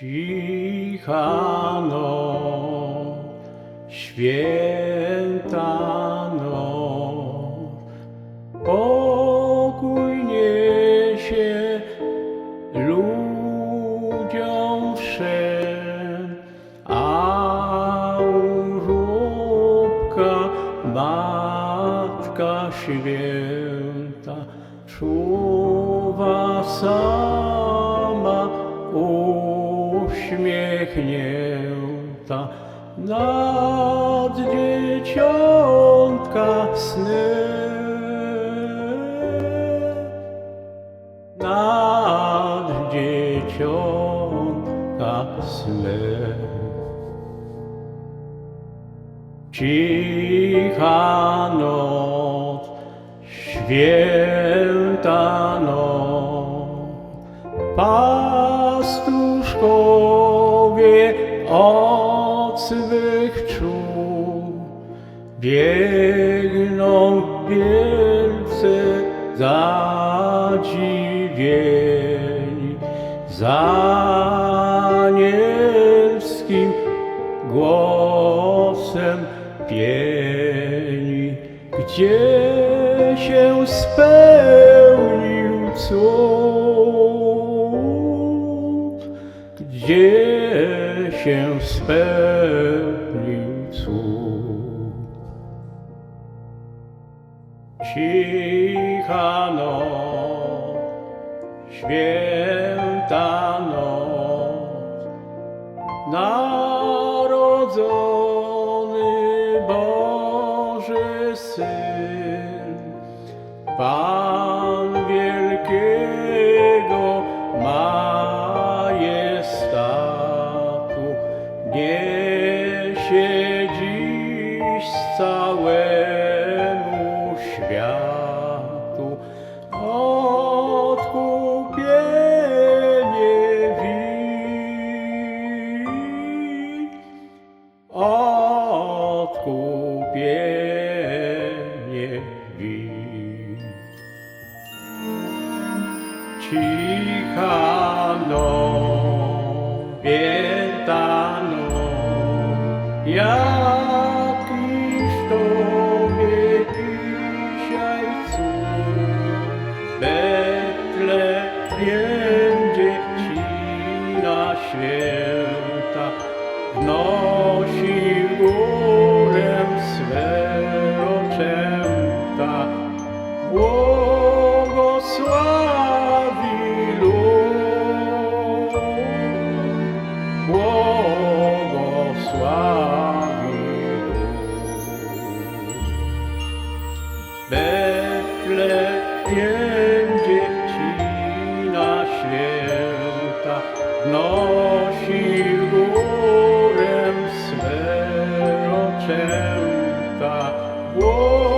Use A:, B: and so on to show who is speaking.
A: Cicha noc, święta noc, pokój niesie ludziom wszem, a żłobka Matka Święta czuwa sama uśmiechnięta nad dzieciątka snem nad dzieciątka snem. Cicha noc, święta noc, pastuszkowie od swych czół biegną wielce zadziwieni za anielskim głosem pieni, gdzie się spełnił cud, gdzie się spełnił cud. Cicha noc, święta noc, narodzony Boży Syn, Pan całemu światu. Odkupienie win, odkupienie win. Cicha noc, święta noc, jakiś shelter. Whoa.